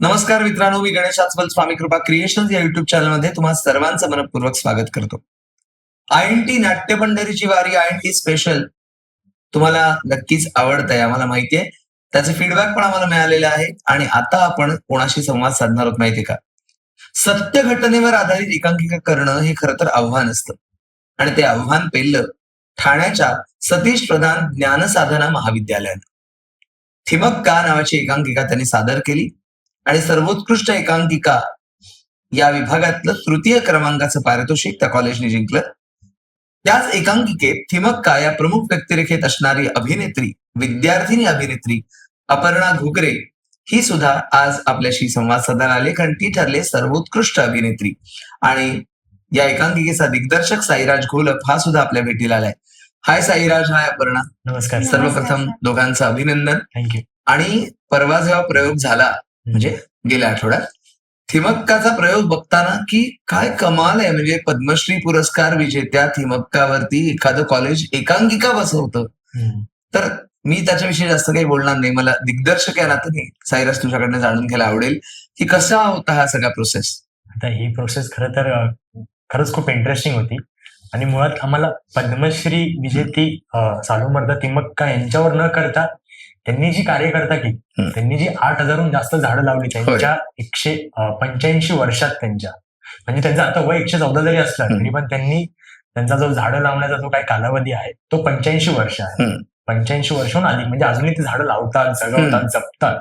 नमस्कार मित्रांनो मी गणेश आजमल स्वामी कृपा क्रिएशन या युट्यूब चॅनलमध्ये तुम्हाला सर्वांचं मनपूर्वक स्वागत करतो. आय एन टी नाट्य पंढरीची वारी आय एन टी स्पेशल तुम्हाला नक्कीच आवडतंय आम्हाला माहितीये. त्याचे फीडबॅक पण आम्हाला मिळालेले आहे आणि आता आपण कोणाशी संवाद साधणार आहोत माहितीये का? सत्य घटनेवर आधारित एकांकिका करणं हे खरं तर आव्हान असतं. आणि ते आव्हान पेललं ठाण्याच्या सतीश प्रधान ज्ञानसाधना महाविद्यालयानं. थिमक का नावाची एकांकिका त्यांनी सादर केली. आणि सर्वोत्कृष्ट एकांकिका या विभागातलं तृतीय क्रमांकाचं पारितोषिक त्या कॉलेजने जिंकलं. त्याच एकांकिकेत थिमक्का या प्रमुख व्यक्तिरेखेत असणारी अभिनेत्री विद्यार्थिनी अभिनेत्री अपर्णा घुगरे ही सुद्धा आज आपल्याशी संवाद साधायला आले. कारण ती ठरले सर्वोत्कृष्ट अभिनेत्री. आणि या एकांकिकेचा दिग्दर्शक साईराज घोलप हा सुद्धा आपल्या भेटीला आलाय. हाय साईराज हाय अपर्णा. नमस्कार. नमस्कार. सर्वप्रथम दोघांचं अभिनंदन. थँक्यू. आणि परवा जेव्हा प्रयोग झाला म्हणजे गेल्या आठवड्यात. थिमक्काचा प्रयोग बघताना की काय कमाल आहे म्हणजे पद्मश्री पुरस्कार विजेत्या थिमक्कावरती एखादं कॉलेज एकांकिका बसवतं. तर मी त्याच्याविषयी जास्त काही बोलणार नाही. मला दिग्दर्शक या नात्याने सायरस तुझ्याकडनं जाणून घ्यायला आवडेल की कसा होता हा सगळा प्रोसेस आता ही प्रोसेस खरं तर खरंच खूप इंटरेस्टिंग होती. आणि मुळात आम्हाला पद्मश्री विजेती अ, सालुमर्दा तिमक्का यांच्यावर न करता त्यांनी जी कार्यकर्ता केली. त्यांनी जी आठ हजारहून जास्त झाडं लावली त्यांच्या एकशे पंच्याऐंशी वर्षात त्यांच्या म्हणजे त्यांचं आता वय एकशे चौदा जरी असलं. तरी पण त्यांनी त्यांचा जो झाडं लावण्याचा जो काही कालावधी आहे तो पंच्याऐंशी वर्ष आहे. पंच्याऐंशी वर्षहून अधिक म्हणजे अजूनही ते झाडं लावतात. जगवतात जपतात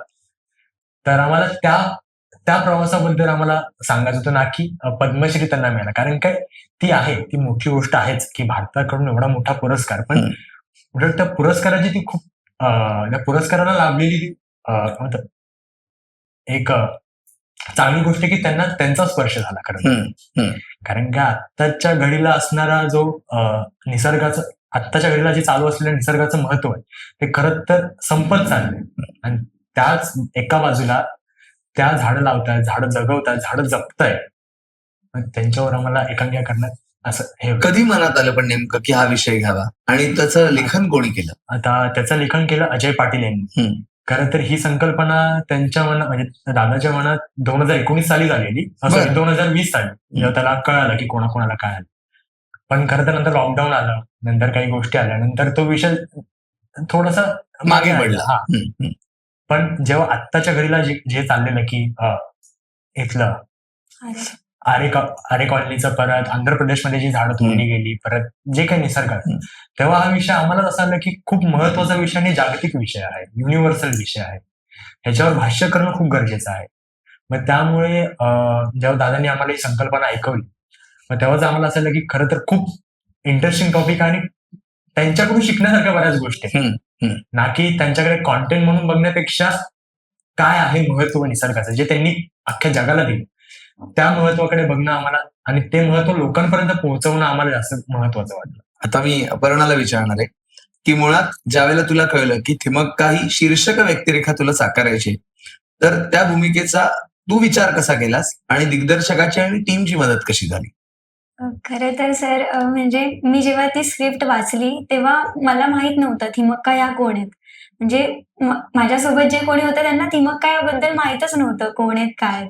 तर आम्हाला त्या त्या प्रवासाबद्दल आम्हाला सांगायचं होतं ना की पद्मश्री त्यांना मिळाला कारण काय ती आहे ती मोठी गोष्ट आहेच की भारताकडून एवढा मोठा पुरस्कार पण त्या पुरस्काराची ती खूप अ, त्या पुरस्काराला लाभलेली ती, अ, काय म्हणतात, एक अ, चांगली गोष्ट आहे की त्यांना त्यांचा स्पर्श झाला खरं तर. कारण की आत्ताच्या घडीला असणारा जो अ, निसर्गाचं आत्ताच्या घडीला जे चालू असलेलं निसर्गाचं महत्त्व आहे ते खरं तर संपत चाललंय. आणि त्याच एका बाजूला त्या झाडं लावतात झाडं जगवतात झाडं जपतायत. मग त्यांच्यावर आम्हाला एकांकिका करण्यात असं हे होतं. कधी मनात आलं पण नेमकं की हा विषय घ्यावा? आणि त्याचं लेखन कोणी केलं? आता त्याचं लेखन केलं अजय पाटील यांनी. हम्म. खरं तर ही संकल्पना त्यांच्या मनात म्हणजे दादाच्या मनात दोन हजार एकोणीस साली झालेली. बरं. दोन हजार वीस साली. जेव्हा त्याला कळालं की कोणाकोणाला काय आलं पण खरं तर नंतर लॉकडाऊन आलं. नंतर काही गोष्टी आल्या. नंतर तो विषय थोडासा मागे राहिला. पडला. हा. हम्म, हम्म. पण जेव्हा आत्ताच्या घडीला जे जे चाललेलं की अ, इथलं आरे कॉ- आरे कॉलनीचं परत आंध्र प्रदेशमध्ये जी झाडं तोडली गेली परत जे काही निसर्गात हम्म. तेव्हा हा विषय आम्हाला असं आलं की खूप महत्त्वाचा विषय आणि जागतिक विषय आहे. युनिव्हर्सल विषय आहे. ह्याच्यावर भाष्य करणं खूप गरजेचं आहे. मग त्यामुळे जेव्हा दादांनी आम्हाला ही संकल्पना ऐकवली मग तेव्हाच आम्हाला असं आलं की खरं तर खूप इंटरेस्टिंग टॉपिक आणि त्यांच्याकडून शिकण्यासारख्या बऱ्याच गोष्टी. ना की त्यांच्याकडे कॉन्टेंट म्हणून बघण्यापेक्षा काय आहे महत्त्व निसर्गाचं जे त्यांनी अख्ख्या जगाला दिलं. त्या महत्वाकडे बघणं आम्हाला आणि ते महत्त्व लोकांपर्यंत पोहोचवणं आम्हाला जास्त महत्वाचं वाटलं. आता मी अपर्णाला विचारणार आहे की मुळात ज्यावेळेला तुला कळलं की थिमक्का ही शीर्षक व्यक्तिरेखा तुला साकारायची तर त्या भूमिकेचा तू विचार कसा केलास आणि दिग्दर्शकाची आणि टीमची मदत कशी झाली? खरं तर सर म्हणजे मी जेव्हा ती स्क्रिप्ट वाचली तेव्हा मला माहीत नव्हतं थिमक्का या कोण आहेत. म्हणजे माझ्यासोबत जे कोणी होतं त्यांना थिमक्का बद्दल माहीतच नव्हतं कोण आहेत काय आहेत.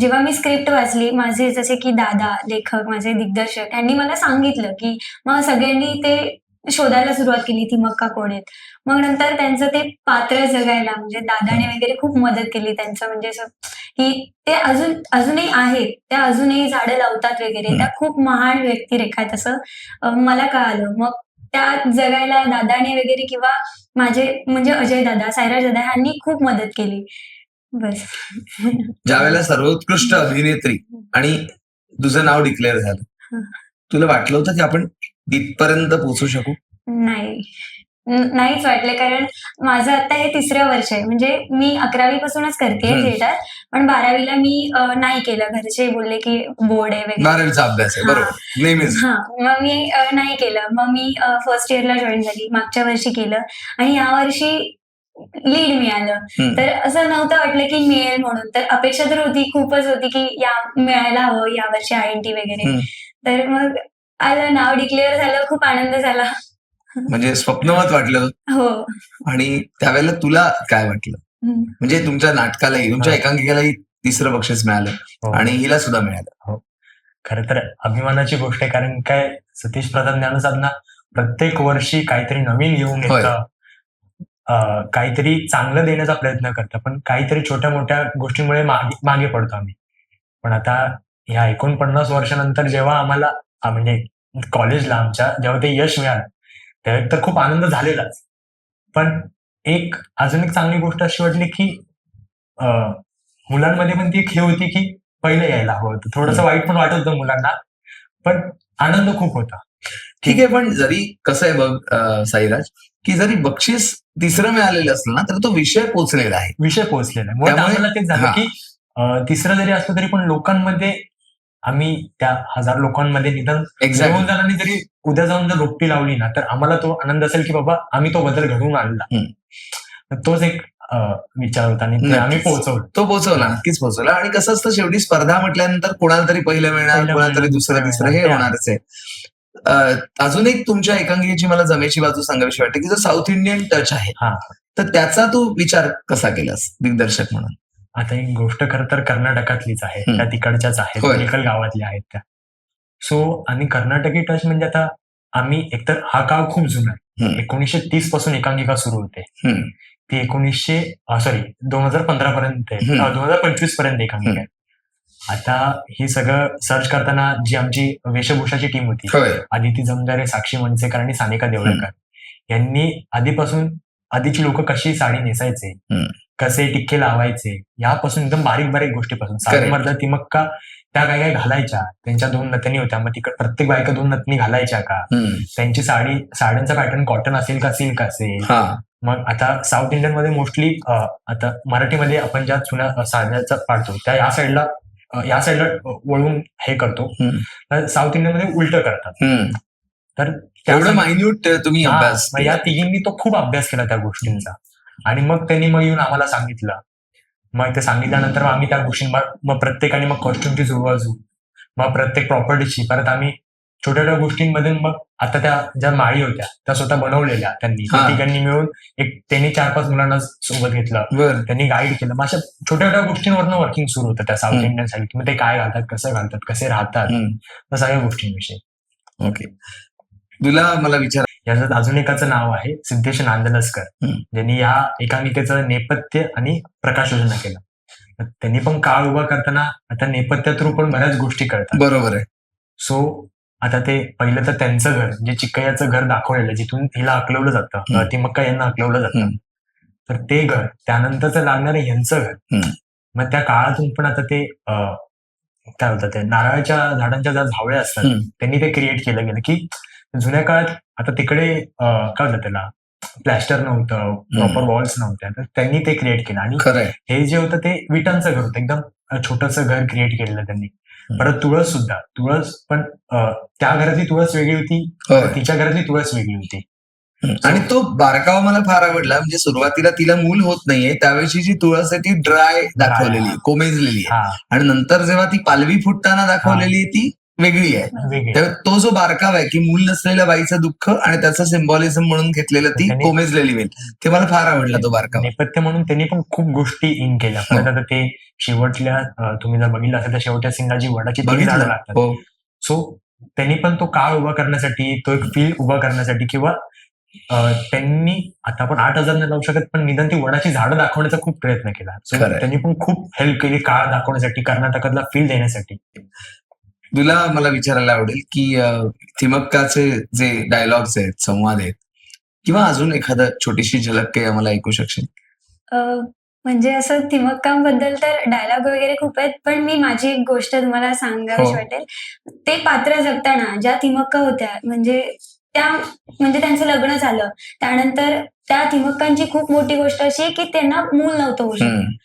जेव्हा मी स्क्रिप्ट वाचली माझे जसे की दादा लेखक माझे दिग्दर्शक यांनी मला सांगितलं की मग सगळ्यांनी ते शोधायला सुरुवात केली थिमक्का कोण आहेत. मग नंतर त्यांचं ते पात्र जगायला म्हणजे दादाने वगैरे खूप मदत केली त्यांचं म्हणजे असं की ते अजून अजूनही आहेत. त्या अजूनही झाडं लावतात वगैरे. त्या खूप महान व्यक्तिरेखा आहेत असं मला कळालं. मग त्या जगायला दादाने वगैरे किंवा माझे म्हणजे अजय दादा सायराज दादा यांनी खूप मदत केली. बस. ज्यावेळेला सर्वोत्कृष्ट अभिनेत्री आणि तुझं नाव डिक्लेअर झालं. तुला वाटलं होतं की आपण तिथपर्यंत पोहोचू शकू? नाही. नाहीच वाटलं. कारण माझं आता हे तिसरं वर्ष आहे. म्हणजे मी अकरावी पासूनच करते. थिएटर पण बारावीला मी नाही केलं. घरचे बोलले की बोर्ड आहे वगैरे. हा. हा. मग मी नाही केलं. मग मी फर्स्ट इयरला जॉईन झाली. मागच्या वर्षी केलं. आणि या वर्षी लीड मिळालं. तर असं नव्हतं वाटलं की मिळेल म्हणून. तर अपेक्षा तर होती खूपच होती की या मिळायला हवं या वर्षी आय एन टी वगैरे. तर मग आलं नाव डिक्लेअर झालं खूप आनंद झाला. म्हणजे स्वप्नवत वाटलं हो आणि त्यावेळेला तुला काय वाटलं. म्हणजे तुमच्या नाटकालाही तुमच्या हा. एकांकिकेलाही तिसरं बक्षीस मिळालं हो. आणि हिला सुद्धा मिळालं खरं तर अभिमानाची गोष्ट आहे कारण काय सतीश प्रधान ज्ञानसाधना प्रत्येक वर्षी काहीतरी नवीन घेऊन होय. येतं अं, काहीतरी चांगलं देण्याचा प्रयत्न करतं पण काहीतरी छोट्या मोठ्या गोष्टींमुळे मागे मागे पडतो आम्ही पण आता ह्या एकोणपन्नास वर्षानंतर जेव्हा आम्हाला म्हणजे कॉलेजला आमच्या जेव्हा ते यश मिळालं तर खूप आनंद झालेलाच. पण एक अजून एक चांगली गोष्ट अशी वाटली की मुलांमध्ये पण ती एक हे होती की पहिले यायला हवं होतं. थोडंसं वाईट पण वाटत होतं मुलांना. पण आनंद खूप होता. ठीक आहे पण जरी कसं आहे बघ साईराज की जरी बक्षीस तिसरं मिळालेलं असलं ना तर तो विषय पोचलेला आहे. विषय पोहोचलेला आहे. तेच झालं. की तिसरं जरी असलं तरी पण लोकांमध्ये आम्ही त्या हजार लोकांमध्ये निदान दोन जणांनी जरी उद्या जाऊन जर रोपटी लावली ना तर आम्हाला तो आनंद असेल की बाबा आम्ही तो बदल घडवून आणला. तोच एक विचार होता आणि. आम्ही पोहोचवलो. तो पोहोचवला नक्कीच पोहोचवला. आणि कसं असतं शेवटी स्पर्धा म्हटल्यानंतर कोणाला तरी पहिलं मिळणार कोणाला तरी दुसरं तिसरं हे. होणारच आहे. अजून एक तुमच्या एकांकिकेची मला जमेची बाजू सांगावीशी वाटते की जो साऊथ इंडियन टच आहे हा. तर त्याचा तू विचार कसा केलास दिग्दर्शक म्हणून? आता एक गोष्ट खरं तर कर्नाटकातलीच आहे. त्या तिकडच्याच आहेत. मेकल गावातल्या आहेत त्या सो आणि कर्नाटकी टच म्हणजे आता आम्ही एकतर हा काळ खूप जुना आहे. एकोणीसशे तीसपासून एकांकिका सुरू होते. ती एकोणीसशे सॉरी दोन हजार पंधरा पर्यंत. दोन हजार पंचवीसपर्यंत एकांकिका आहे आता हे सगळं सर्च करताना जी आमची वेशभूषाची टीम होती आदिती जमदारे साक्षी मनसेकर आणि सानिका देवळकर यांनी आधीपासून आधीची लोक कशी साडी नेसायचे. कसे टिक्के लावायचे यापासून एकदम बारीक बारीक गोष्टीपासून. साडी Correct. मर्दा तिमक्का त्या काय काय घालायच्या? त्यांच्या दोन नथनी होत्या. मग तिकडे प्रत्येक बायका दोन नथनी घालायच्या का. त्यांची साडी साड्यांचा पॅटर्न कॉटन असेल का सिल्क असेल? मग आता साऊथ इंडियनमध्ये मोस्टली आता मराठीमध्ये आपण ज्या जुन्या साड्याचा पाडतो त्या या साईडला या साईडला वळून हे करतो. तर साऊथ इंडियनमध्ये उलट करतात. तर त्यासाठी- मायन्यूट तुम्ही अभ्यास मग या तिघींनी तो खूप अभ्यास केला त्या गोष्टींचा. आणि मग त्यांनी मग येऊन आम्हाला सांगितलं. मग ते सांगितल्यानंतर मग आम्ही त्या गोष्टी मग प्रत्येकाने मग कॉस्ट्युमची जुळवाजू मग प्रत्येक प्रॉपर्टीची परत आम्ही छोट्या छोट्या गोष्टींमध्ये मग आता त्या ज्या माळी होत्या त्या स्वतः बनवलेल्या त्यांनी. त्या. तिघांनी मिळून एक त्यांनी चार पाच मुलांना सोबत घेतलं. त्यांनी गाईड केलं. मग अशा छोट्या छोट्या गोष्टींवरनं वर्किंग सुरू होतं त्या साऊथ. इंडियन साईड मग ते काय घालतात कसं घालतात कसे राहतात सगळ्या गोष्टींविषयी. ओके. तुला मला विचार याच्यात अजून एकाचं नाव आहे सिद्धेश नांदलस्कर. ज्यांनी या एकांकिकेचं नेपथ्य आणि प्रकाश योजना केलं त्यांनी पण काळ उभा करताना आता नेपथ्य थ्रू पण बऱ्याच गोष्टी कळतात बरोबर आहे सो आता ते पहिलं तर त्यांचं घर जे चिकय्याचं घर दाखवलेलं जिथून हिला आकलवलं जातं हम्म. ती मक्का यांना आकलवलं जातं. तर ते घर त्यानंतरचं लागणारं यांचं घर. मग त्या काळातून पण आता ते काय होतं ते नारळाच्या झाडांच्या ज्या झावळ्या असतात. त्यांनी ते क्रिएट केलं गेलं की जुन्या काळात आता तिकडे काय होतं त्याला प्लॅस्टर नव्हतं प्रॉपर वॉल्स नव्हत्या तर त्यांनी ते क्रिएट केलं. आणि हे जे होतं ते विटांचं घर होतं. एकदम छोटस घर क्रिएट केलेलं त्यांनी. परत तुळस सुद्धा. तुळस पण त्या घरातली तुळस वेगळी होती तिच्या घरातली तुळस वेगळी होती. आणि तो बारकावा मला फार आवडला. म्हणजे सुरुवातीला तिला मूल होत नाहीये. त्यावेळी जी तुळस आहे ती ड्राय दाखवलेली. कोमेजलेली आहे. आणि नंतर जेव्हा ती पालवी फुटताना दाखवलेली ती वेगळी आहे. त्यामुळे तो जो बारकावा आहे की मूल नसलेल्या बाईचं दुःख आणि त्याचं सिम्बॉलिझम म्हणून घेतलेलं ती कोमेजलेली वेल. ते मला फार आवडला तो बारकावा. नेपथ्य म्हणून त्यांनी पण खूप गोष्टी इन केल्या. हो. आता ते शेवटल्या तुम्ही जर बघितलं असेल तर शेवटच्या सिंगला जी वडाची झाडं बघितलं. लागतात. हो. सो त्यांनी पण तो काळ उभा करण्यासाठी तो एक फील उभा करण्यासाठी किंवा त्यांनी आता आपण आठ हजार नाही लावू शकत पण निदान ती वडाची झाडं दाखवण्याचा खूप प्रयत्न केला. सो. त्यांनी पण खूप हेल्प केली काळ दाखवण्यासाठी कर्नाटकातला फील देण्यासाठी. तुला मला विचारायला आवडेल की थिमक्काचे जे डायलॉग्स आहेत संवाद आहेत किंवा अजून एखादं छोटीशी झलक काही आम्हाला ऐकू शकशील म्हणजे असं थिमक्कांबद्दल तर डायलॉग वगैरे खूप आहेत पण मी माझी एक गोष्ट तुम्हाला सांगावीशी हो. वाटेल ते पात्र जगताना ज्या थिमक्का होत्या म्हणजे त्या म्हणजे त्यांचं लग्न झालं त्यानंतर त्या थिमक्कांची खूप मोठी गोष्ट अशी आहे की त्यांना मूल नव्हतं होऊ शकत.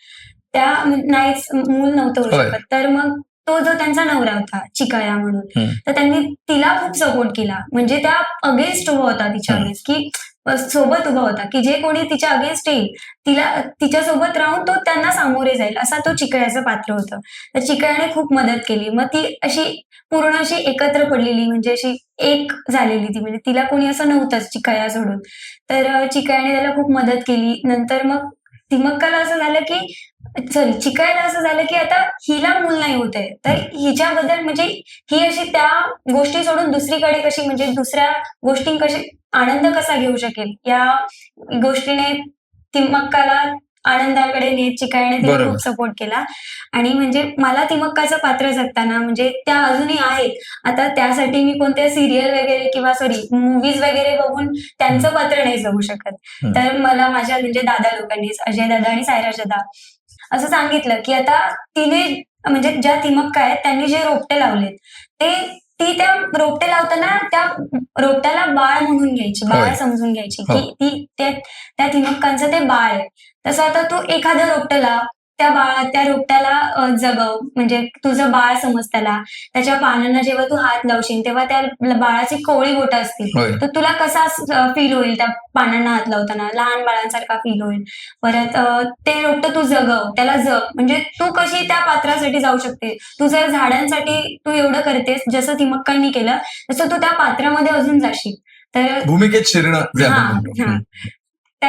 त्या नाहीच मूल नव्हतं होऊ. शकत तर मग तो जो त्यांचा नवरा होता चिकाया म्हणून. तर त्यांनी तिला खूप सपोर्ट केला. म्हणजे त्या अगेन्स्ट उभा होता तिच्या. अगेन्स्ट की सोबत उभा होता की जे कोणी तिच्या अगेन्स्ट येईल तिला तिच्या सोबत राहून तो त्यांना सामोरे जाईल असा तो चिकळ्याचं पात्र होतं. तर चिकळ्याने खूप मदत केली. मग ती अशी पूर्ण अशी एकत्र पडलेली म्हणजे अशी एक झालेली ती. म्हणजे तिला कोणी असं नव्हतंच चिकळ्या सोडून. तर चिकळ्याने त्याला खूप मदत केली. नंतर मग तिमक्काला असं झालं की सॉरी चिकायला असं झालं की आता हिला मूल नाही होत आहे. तर हिच्याबद्दल म्हणजे ही अशी त्या गोष्टी सोडून दुसरीकडे कशी म्हणजे दुसऱ्या गोष्टी कशी आनंद कसा घेऊ शकेल? या गोष्टीने तिमक्काला आनंदाकडे नेत चिकायने तिला. खूप सपोर्ट केला. आणि म्हणजे मला तिमक्काचं पात्र जगताना म्हणजे त्या अजूनही आहेत. आता त्यासाठी मी कोणत्या सिरियल वगैरे किंवा सॉरी मूवीज वगैरे बघून त्यांचं पात्र नाही जगू शकत. तर मला माझ्या म्हणजे दादा लोकांनी अजय दादा आणि सायराज दादा असं सांगितलं की आता तिने म्हणजे ज्या तिमक्का आहेत त्यांनी जे रोपटे लावलेत ते ती त्या रोपटे लावताना त्या रोपट्याला बाळ म्हणून घ्यायची बाळ. समजून घ्यायची हो. की ती त्या त्या तिमक्कांचं ते बाळ आहे तसं आता तू एखादं रोपटं लाव त्या बाळा त्या रोपट्याला जगव. म्हणजे तुझं बाळ समज त्याला. त्याच्या पानांना जेव्हा तू हात लावशील तेव्हा त्या बाळाची कोवळी बोटं असतील. तर तुला कसा फील होईल त्या पानांना हात लावताना? लहान बाळांसारखा फील होईल. परत ते रोपटं तू जगव. त्याला जग. म्हणजे तू कशी त्या पात्रासाठी जाऊ शकते? तू जर झाडांसाठी तू एवढं करतेस जसं तिमक्कांनी केलं तसं तू त्या पात्रामध्ये अजून जाशील. तर भूमिकेत शिरणं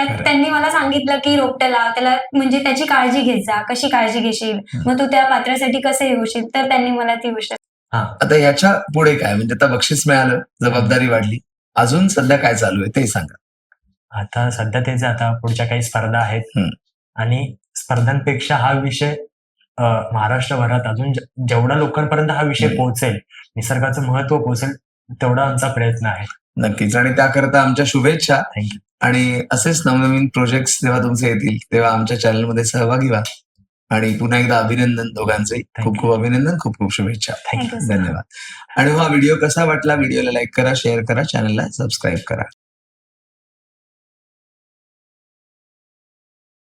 त्यांनी मला सांगितलं की रोपटं लाव त्याला म्हणजे त्याची काळजी घेत जा कशी काळजी घेशील? मग तू त्या पात्रासाठी कसं हे होशील तर त्यांनी मला ती गोष्ट आता याच्यापुढे काय? म्हणजे आता बक्षीस मिळालं जबाबदारी वाढली. अजून सध्या काय चालू आहे ते सांगा. आता सध्या तेच आता पुढच्या काही स्पर्धा आहेत. आणि स्पर्धांपेक्षा हा विषय महाराष्ट्रभरात अजून जे- जेवढ्या लोकांपर्यंत हा विषय. पोहोचेल निसर्गाचं महत्त्व पोहोचेल तेवढा आमचा प्रयत्न आहे. नक्कीच. आणि त्याकरता आमच्या शुभेच्छा. Thank आणि असेच नवनवीन प्रोजेक्ट जेव्हा तुमचे येतील तेव्हा आमच्या चॅनलमध्ये सहभागी व्हा. आणि पुन्हा एकदा अभिनंदन दोघांचे. खूप. खूप अभिनंदन खूप खूप शुभेच्छा. थँक्यू धन्यवाद. आणि हा व्हिडिओ कसा वाटला व्हिडिओला लाईक करा शेअर करा चॅनलला सबस्क्राईब करा.